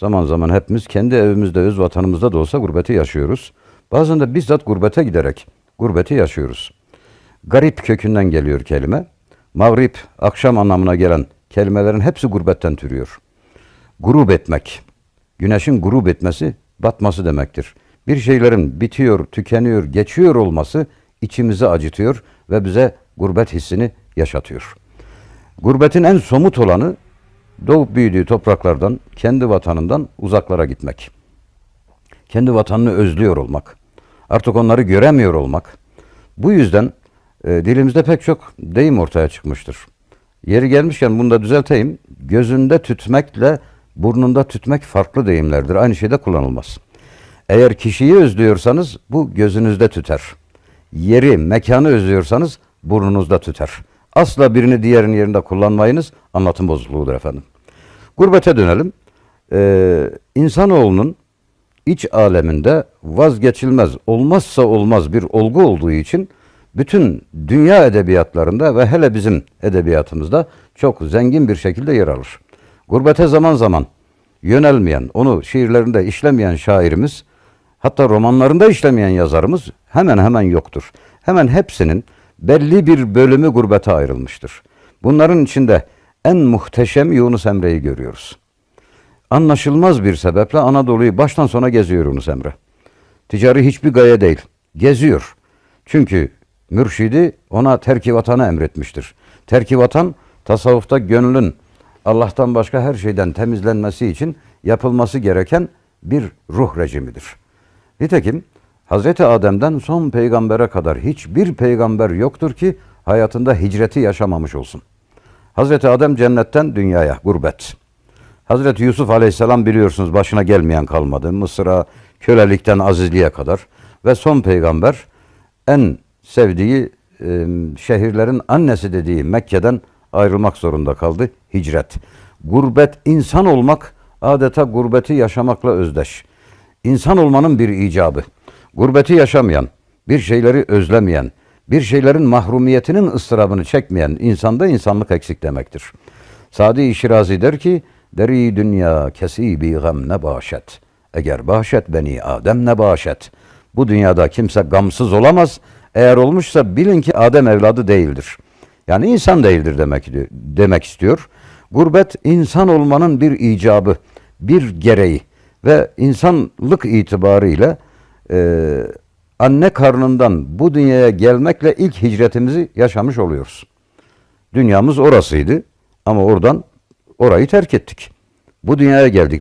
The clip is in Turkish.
Zaman zaman hepimiz kendi evimizde, öz vatanımızda da olsa gurbeti yaşıyoruz. Bazen de bizzat gurbete giderek gurbeti yaşıyoruz. Garip kökünden geliyor kelime. Mağrip, akşam anlamına gelen kelimelerin hepsi gurbetten türüyor. Grup etmek, güneşin grup etmesi, batması demektir. Bir şeylerin bitiyor, tükeniyor, geçiyor olması içimizi acıtıyor ve bize gurbet hissini yaşatıyor. Gurbetin en somut olanı doğup büyüdüğü topraklardan, kendi vatanından uzaklara gitmek. Kendi vatanını özlüyor olmak. Artık onları göremiyor olmak. Bu yüzden e, dilimizde pek çok deyim ortaya çıkmıştır. Yeri gelmişken bunu da düzelteyim. Gözünde tütmekle burnunda tütmek farklı deyimlerdir. Aynı şeyde kullanılmaz. Eğer kişiyi özlüyorsanız bu gözünüzde tüter. Yeri, mekanı özlüyorsanız burnunuzda tüter. Asla birini diğerinin yerinde kullanmayınız. Anlatım bozukluğudur efendim. Gurbete dönelim. Ee, insanoğlunun iç aleminde vazgeçilmez, olmazsa olmaz bir olgu olduğu için bütün dünya edebiyatlarında ve hele bizim edebiyatımızda çok zengin bir şekilde yer alır. Gurbete zaman zaman yönelmeyen, onu şiirlerinde işlemeyen şairimiz, hatta romanlarında işlemeyen yazarımız hemen hemen yoktur. Hemen hepsinin belli bir bölümü gurbete ayrılmıştır. Bunların içinde en muhteşem Yunus Emre'yi görüyoruz. Anlaşılmaz bir sebeple Anadolu'yu baştan sona geziyor Yunus Emre. Ticari hiçbir gaye değil. Geziyor. Çünkü mürşidi ona terki vatanı emretmiştir. Terki vatan tasavvufta gönlün Allah'tan başka her şeyden temizlenmesi için yapılması gereken bir ruh rejimidir. Nitekim Hazreti Adem'den son peygambere kadar hiçbir peygamber yoktur ki hayatında hicreti yaşamamış olsun. Hazreti Adem cennetten dünyaya, gurbet. Hazreti Yusuf Aleyhisselam biliyorsunuz başına gelmeyen kalmadı. Mısır'a kölelikten azizliğe kadar ve son peygamber en sevdiği e, şehirlerin annesi dediği Mekke'den ayrılmak zorunda kaldı. Hicret. Gurbet insan olmak adeta gurbeti yaşamakla özdeş. İnsan olmanın bir icabı. Gurbeti yaşamayan, bir şeyleri özlemeyen, bir şeylerin mahrumiyetinin ıstırabını çekmeyen insanda insanlık eksik demektir. Sadi Şirazi der ki, deri dünya kesibi gam ne başet. Eğer başet beni Adem ne başet. Bu dünyada kimse gamsız olamaz. Eğer olmuşsa bilin ki Adem evladı değildir. Yani insan değildir demek demek istiyor. Gurbet insan olmanın bir icabı, bir gereği ve insanlık itibarıyla e, anne karnından bu dünyaya gelmekle ilk hicretimizi yaşamış oluyoruz. Dünyamız orasıydı ama oradan orayı terk ettik. Bu dünyaya geldik.